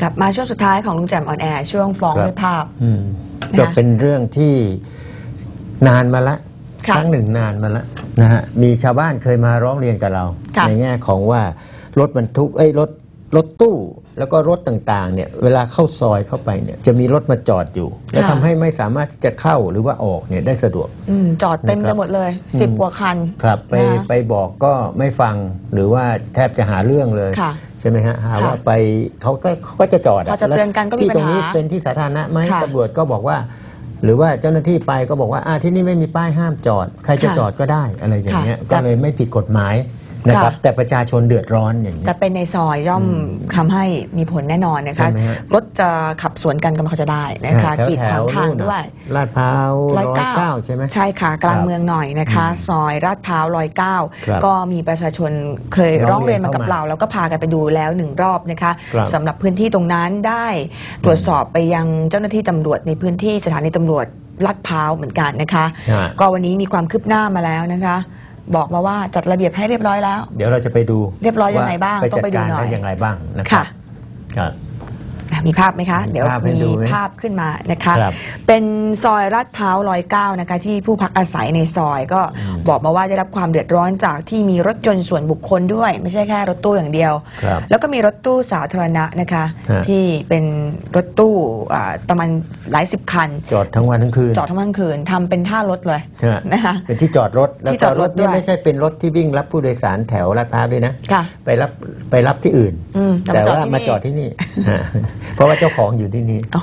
กลับมาช่วงสุดท้ายของลุงแจ่มออนแอร์ช่วงฟ้องครับด้วยภาพ อืมนะคะก็เป็นเรื่องที่นานมาละค่ะครั้งหนึ่งนานมาละนะฮะมีชาวบ้านเคยมาร้องเรียนกับเรา ค่ะในแง่ของว่ารถบรรทุกเอ้ยรถรถตู้แล้วก็รถต่างๆเนี่ยเวลาเข้าซอยเข้าไปเนี่ยจะมีรถมาจอดอยู่ และทำให้ไม่สามารถที่จะเข้าหรือว่าออกเนี่ยได้สะดวก อืมจอดเต็มนะคไปรับหมดเลยสิบกว่าคันครับไปนะคะ ไปบอกก็ไม่ฟังหรือว่าแทบจะหาเรื่องเลย ค่ะ ใช่ไหมฮะหาค่ะว่าไปเขาก็เขาก็จะจอดพอจะเตือนกันก็มีที่ตรงนี้ปัญหาเป็นที่สาธารณะไหมค่ะ ตำรวจก็บอกว่า หรือว่าเจ้าหน้าที่ไปก็บอกว่าอ่าที่นี่ไม่มีป้ายห้ามจอด ใครจะค่ะจอดก็ได้อะไรอย่างเงี้ยค่ะก็เลยไม่ผิดกฎหมาย นะครับค่ะแต่ประชาชนเดือดร้อนอย่างเงี้แต่ยเป็นในซอยย่อมทำให้มีผลแน่นอนนะคะ ใช่ไหมฮะ รถจะขับสวนกันก็ไม่ค่อยจะได้นะคะแถวกีดขวางทางนู่นน่ะด้วย ลาดพร้าวร้อยเก้าใช่ไหม ใช่ค่ะกลางครับเมืองหน่อยนะคะ ซอยลาดพร้าวร้อยเก้าครับก็มีประชาชนเคยร้ร้อองงเรีเรียยนนมากับเข้ามาเราแล้วก็พากันไปดูแล้วหนึ่งรอบนะคะครับสำหรับพื้นที่ตรงนั้นได้ตรวจสอบไปยังเจ้าหน้าที่ตำรวจในพื้นที่สถานีตำรวจลาดพร้าวเหมือนกันนะคะ ฮะ ก็วันนี้มีความคืบหน้ามาแล้วนะคะ บอกมาว่าจัดระเบียบให้เรียบร้อยแล้ว เดี๋ยวเราจะไปดูเรียบร้อยยังไงบ้างว่ไปต้องจัดไปดูการหน่อยได้อย่างไรบ้างนะครัค่ะ บครับอะ มีภาพไหมคะมีเดี๋ยวภาพให้มีดูไหมภาพขึ้นมานะคะครับเป็นซอยลาดพร้าวร้อยเก้านะคะที่ผู้พักอาศัยในซอยก็บอกมาว่าได้รับความเดือดร้อนจากที่มีรถยนต์ส่วนบุคคลด้วย ไม่ใช่แค่รถตู้อย่างเดียวครับแล้วก็มีรถตู้สาธารณะนะคะฮะที่เป็นรถตู้อ่าประมาณหลายสิบคัน จอดทั้งวันทั้งคืนจอดทั้งวันทั้งคืนทำเป็นท่ารถเลยฮะนะคะเป็นที่จอดรถแล้วที่จก็อดรรถถเนี่ยด้วยไม่ใช่เป็นรถที่วิ่งรับผู้โดยสารแถวลาดพร้าวด้วยนะค่ะไปรับไปรับที่อื่นอืมแต่แต่มาจอดว่าที่มานี่จอดที่นี่ฮะเพราะว่าเจ้าของอยู่ที่นี่อ๋อ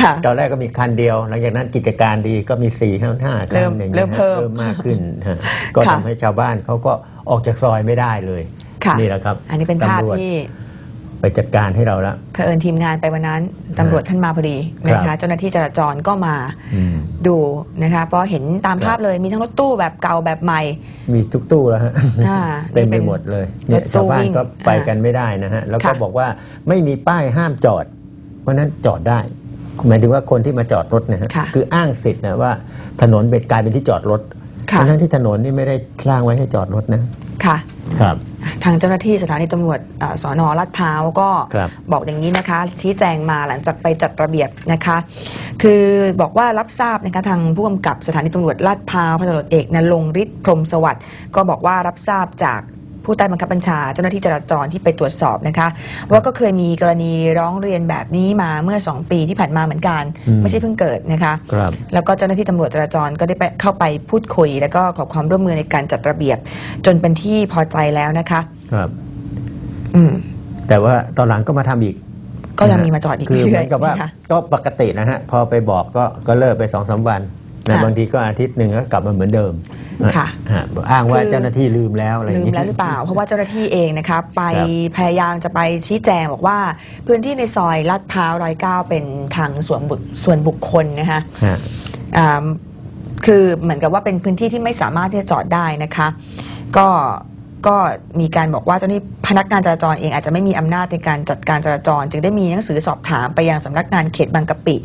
ค่ะ ตอนแรกก็มีคันเดียวหลังจากนั้นกิจการดีก็มี4ี่ห้าห้าคัเริ่มนอย่างเริ่เงี้ยมเพิ่มเพิ่มมากขึ้นฮะก็ค่ะทำให้ชาวบ้านเขาก็ออกจากซอยไม่ได้เลยค่ะนี่แหละครับ อันนี้เป็นภาพตำรวจที่ ไปจัดการให้เราแล้วเผอิญทีมงานไปวันนั้นตำรวจท่านมาพอดีนะครัคะบเจ้าหน้าที่จราจรก็มาอืม ดูนะคะเพราะเห็นตามภาพเลยมีทั้งรถตู้แบบเก่าแบบใหม่ มีทุกตู้แล้วฮะอ่าเต็มนี่เป็ไปนหมดเลยเนี่ยรถตู้ชาวบ้านวิ่งก็ไปอ่ากันไม่ได้นะฮะ แล้วก็ค่ะ บอกว่าไม่มีป้ายห้ามจอด เพราะฉะนั้นจอดได้หมายถึงว่าคนที่มาจอดรถนะฮะค่ะคืออ้างสิทธิ์นะว่าถนนเป็นกลายเป็นที่จอดรถค่ะ ทั้งๆที่ถนนนี่ไม่ได้สร้างไว้ให้จอดรถนะค่ะ ครับ ทางเจ้าหน้าที่สถานีตำรวจเอ่อสอนอลาดพร้าวก็ครับบอกอย่างนี้นะคะ ชี้แจงมาหลังจากไปจัดระเบียบนะคะ คือบอกว่ารับทราบนะคะทางผู้กำกับสถานีตำรวจลาดพร้าวพันตำรวจเอกนรงค์ฤทธิ์พรหมสวัสดิ์ก็บอกว่ารับทราบจาก ผู้ใต้บังคับบัญชาเจ้าหน้าที่จราจรที่ไปตรวจสอบนะคะว่าก็เคยมีกรณีร้องเรียนแบบนี้มาเมื่อ 2 ปีที่ผ่านมาเหมือนกัน อืม ไม่ใช่เพิ่งเกิดนะคะ ครับ แล้วก็เจ้าหน้าที่ตำรวจจราจรก็ได้ไปเข้าไปพูดคุย แล้วก็ขอความร่วมมือในการจัดระเบียบ จนเป็นที่พอใจแล้วนะคะ ครับ อืม แต่ว่าตอนหลังก็มาทำอีกก็ยังมีมาจอดอีกคือเหเรื่มือยอนกับว่านะคะ ก็ปกตินะฮะ พอไปบอกก็ก็เลิกไปสองสามวันนะค่ะ บางทีก็อาทิตย์หนึ่งก็กลับมาเหมือนเดิม ค่ะฮะอ้างว่าคือเจ้าหน้าที่ลืมแล้วอะไรอย่าลืงมงี้แล้วหรือเปล่า เพราะว่าเจ้าหน้าที่เองนะคะไปครับพยายามจะไปชี้แจงบอกว่า พื้นที่ในซอยลาดพร้าวร้อยเก้าเป็นทางส่วนบุคส่วนบุคคลนะคะฮะอ่าคือเหมือนกับว่าเป็นพื้นที่ที่ไม่สามารถที่จะจอดได้นะคะ ก็ ก็มีการบอกว่าเจ้าหน้าที่พนักงานจราจรเองอาจจะไม่มีอำนาจในการจัดการจราจร จึงได้มีหนังสือสอบถามไปยังสำนักงานเขตบางกะปิ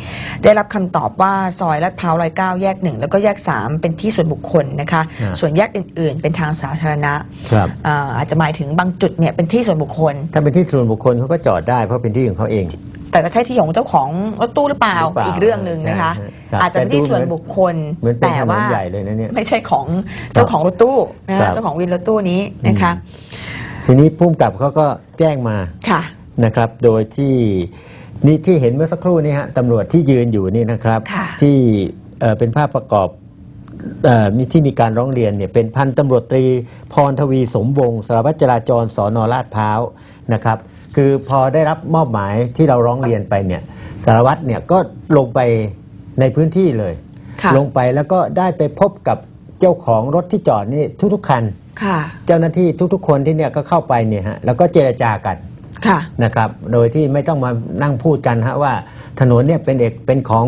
ได้รับคำตอบว่าซอยลาดพร้าวร้อยเก้าแยกหนึ่งแล้วก็แยกสามเป็นที่ส่วนบุคคลนะคะฮะส่วนแยกอื่น ๆ เป็นทางสาธารณะครับ อ่าอาจจะหมายถึงบางจุดเนี่ยเป็นที่ส่วนบุคคล ถ้าเป็นที่ส่วนบุคคลเขาก็จอดได้เพราะเป็นที่ของเขาเอง แต่จะใช่ที่ของเจ้าของรถตู้หรือเปล่าหรือเปล่าอีกเรื่องหนึ่งนะคะ ใช่ครับอาจจะเป็นที่ส่วนบุคคลเหมือนเป็นแต่ถนนว่าใหญ่เลยนะเนี่ยไม่ใช่ของเจ้าของรถตู้นะครัคะบ เจ้าของวินรถตู้นี้นะคะทีนี้พุ่มกับเขาก็แจ้งมาค่ะ นะครับ โดยที่นี่ที่เห็นเมื่อสักครู่นี้ฮะตำรวจที่ยืนอยู่นี่นะครับ ค่ะที่เอ่อเป็นภาพประกอบเออมีที่มีการร้องเรียนเนี่ยเป็นพันตำรวจตรีพรทวีสมวงศ์สารวัตรจราจรสอนอลาดพร้าวนะครับ คือพอได้รับมอบหมายที่เราร้องเรียนไปเนี่ยสารวัตรเนี่ยก็ลงไปในพื้นที่เลย ค่ะลงไปแล้วก็ได้ไปพบกับเจ้าของรถที่จอดนี่ทุกๆคัน ค่ะ เจ้าหน้าที่ทุกๆ คนที่เนี่ยก็เข้าไปเนี่ยฮะแล้วก็เจรจากัน ค่ะ นะครับ โดยที่ไม่ต้องมานั่งพูดกันฮะว่าถนนเนี่ยเป็นเอกเป็นของ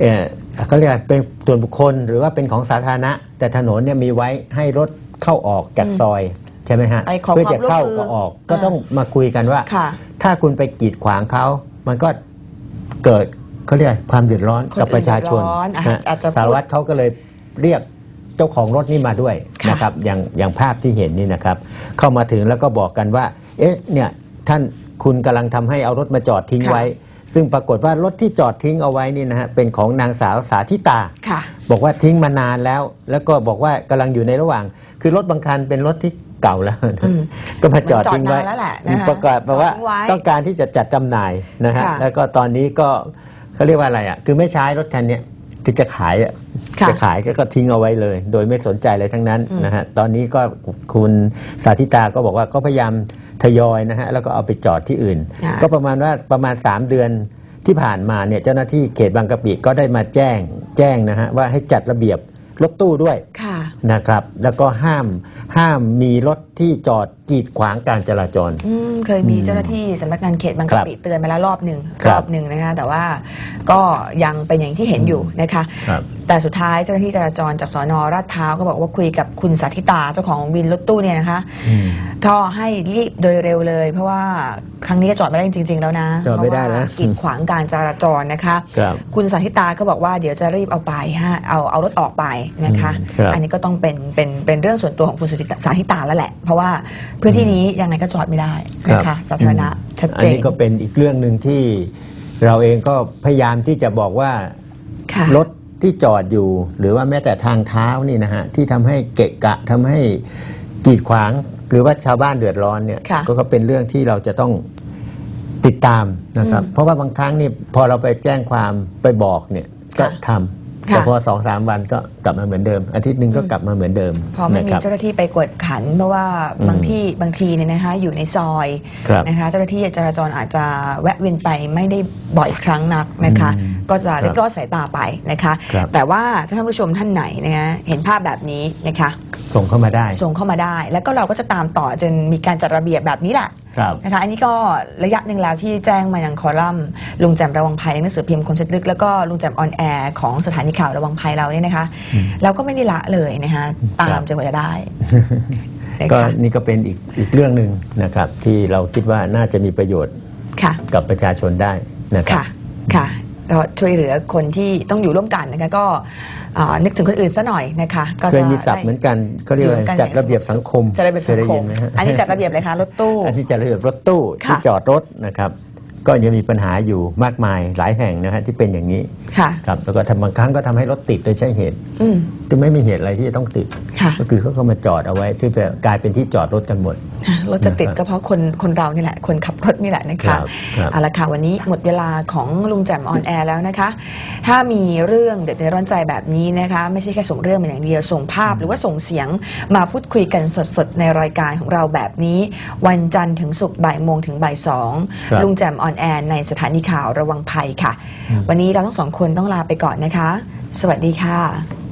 เอ่อเขาเรียกว่าเป็นส่วนบุคคลหรือว่าเป็นของสาธารณะ แต่ถนนเนี่ยมีไว้ให้รถเข้าออกจากซอย ใช่ไหมฮะไปขอเพื่อจะเข้าความร่วมมือก็ออกก็อ่าต้องมาคุยกันว่าค่ะถ้าคุณไปกีดขวางเขา มันก็เกิดเขาเรียกอะไรความเดือดร้อนคนกับประชาชนเดือดร้อนอะนะอาจจะพูดสารวัตรเขาก็เลยเรียกเจ้าของรถนี่มาด้วยค่ะนะครับอย่างอย่างภาพที่เห็นนี่นะครับ เข้ามาถึงแล้วก็บอกกันว่า เอ๊ะเนี่ยท่านคุณกำลังทำให้เอารถมาจอดทิ้งค่ะไว้ ซึ่งปรากฏว่ารถที่จอดทิ้งเอาไว้นี่นะฮะเป็นของนางสาวสาธิตาค่ะบอกว่าทิ้งมานานแล้ว แล้วก็บอกว่ากำลังอยู่ในระหว่าง คือรถบางคันเป็นรถที่ เก่าแล้วอืมก็มาจอดทิ้งไว้มันจอดนานแล้วแหละนะคะประกาศบอกว่าจอดทิ้งไว้ต้องการที่จะจัดจำหน่ายนะฮะค่ะแล้วก็ตอนนี้ก็เขาเรียกว่าอะไรอะคือไม่ใช้รถคันเนี้ยคือจะขายอะค่ะจะขายก็ก็ทิ้งเอาไว้เลย โดยไม่สนใจอะไรทั้งนั้นนะฮะตอนนี้ก็คุณสาธิตาก็บอกว่าก็พยายามทยอยนะฮะแล้วก็เอาไปจอดที่อื่นค่ะก็ประมาณว่าประมาณ 3 เดือนที่ผ่านมาเนี่ยเจ้าหน้าที่เขตบางกะปิก็ได้มาแจ้งแจ้งนะฮะว่าให้จัดระเบียบ รถตู้ด้วยค่ะนะครับ แล้วก็ห้ามห้ามมีรถที่จอด กีดขวางการจราจร อืมเคยมีเจ้าหน้าที่สำนักงานเขตบางครักะบปิเตือนมาแล้วรอบหนึ่งครัรบอบหนึ่งนะคะแต่ว่าก็ยังเป็นอย่างที่เห็นอยู่นะคะ ครับแต่สุดท้ายเจ้าหน้าที่จราจรจากสอนอราดพร้าวก็บอกว่าคุยกับคุณสาธิตาเจ้าของวินรถตู้เนี่ยนะคะอืมก็ให้รีบโดยเร็วเลย เพราะว่าครั้งนี้จอดไม่ได้จริง ๆ แล้วนะจอดไม่ได้แล้วเพราะว่ากีดขวางการจราจรนะคะครับคุณสาธิตาก็บอกว่าเดี๋ยวจะรีบเอาไปฮะเอาเอารถออกไปนะคะ อืมครับ อันนี้ก็ต้องเป็นเป็นเป็นเรื่องส่วนตัวของคุณสุธิตาสาธิตาแล้วแหละ เพราะว่าพื้นที่นี้ยังไงก็จอดไม่ได้นะคะสาธารณะชัดอัเจนนนี้ก็เป็นอีกเรื่องหนึ่งที่เราเองก็พยายามที่จะบอกว่า ค่ะ รถที่จอดอยู่ หรือว่าแม้แต่ทางเท้านี่นะฮะ ที่ทำให้เกะกะทำให้กีดขวาง หรือว่าชาวบ้านเดือดร้อนเนี่ยค่ะก็ก็เป็นเรื่องที่เราจะต้องติดตามนะครับ เพราะว่าบางครั้งนี่พอเราไปแจ้งความไปบอกเนี่ยก็ค่ะ ทำค่ะ แต่พอสองสามวันก็กลับมาเหมือนเดิม อาทิตย์หนึ่งก็กลับมาเหมือนเดิมพอไม่นะมีครับเจ้าหน้าที่ไปกวดขัน เพราะว่าอืมบางที่บางทีเนี่ยนะคะอยู่ในซอยครับนะคะเจ้าหน้าที่จราจรอาจจะแวะเวียนไปไม่ได้บ่อยครั้งนักนะคะอืมก็จะครับได้รอดสายตาไปนะคะครับแต่ว่าถ้าท่านผู้ชมท่านไหนนะคะเห็นภาพแบบนี้นะคะ ส่งเข้ามาได้ ส่งเข้ามาได้ แล้วก็เราก็จะตามต่อจนมีการจัดระเบียบแบบนี้แหละ ครับนะคะอันนี้ก็ระยะหนึ่งแล้วที่แจ้งมายังคอลัมน์ลุงแจมระวังภัยในหนังสือพิมพ์คมชัดลึก แล้วก็ลุงแจมออนแอร์ของสถานีข่าวระวังภัยเราเนี่ยนะคะ เราก็ไม่ได้ละเลยนะคะตามจนกว่าจะได้นะก็คะนี่ก็เป็นอีกอีกเรื่องหนึ่งนะครับที่เราคิดว่าน่าจะมีประโยชน์ค่ะกับประชาชนได้นะครับค่ะค่ะ ก็ช่วยเหลือคนที่ต้องอยู่ร่วมกันนะคะก็อ่านึกถึงคนอื่นซะหน่อยนะคะก็เคจะยมีศัพท์เหมือนกันเขาเรียกว่าอยู่กันจัดระเบียบสังคมจัดระเบียบสังคได้คยิมนไหฮะอันนี้จัดระเบียบเลยคะรถตู้ อันนี้จัดระเบียบรถตู้ค่ะที่จอดรถนะครับ ก็ยังมีปัญหาอยู่มากมายหลายแห่งนะฮะที่เป็นอย่างนี้ค่ะ ครับแล้วก็ทำบางครั้งก็ทำให้รถติดโดยใช่เหตุ อืม จะไม่มีเหตุอะไรที่จะต้องติด ค่ะ ก็คือเขาก็มาจอดเอาไว้ที่จะกลายเป็นที่จอดรถกันหมดรถจะติดนะครับก็เพราะคนคนเรานี่แหละ คนขับรถนี่แหละนะครัคะบครับเอาละค่ะวันนี้หมดเวลาของลุงแจ่มออนแอร์แล้วนะคะ ถ้ามีเรื่องเดือดร้อนใจแบบนี้นะคะ ไม่ใช่แค่ส่งเรื่องมาอย่างเดียวส่งภาพหรือว่าส่งเสียงมาพูดคุยกันสดๆในรายการของเราแบบนี้ วันจันทร์ถึงศุกร์บ่ายโมงถึงบ่ายสองครับ ลุงแจ่มออนแอร์ในสถานีข่าวระวังภัยค่ะ วันนี้เราทั้งสองคนต้องลาไปก่อนนะคะ สวัสดีค่ะ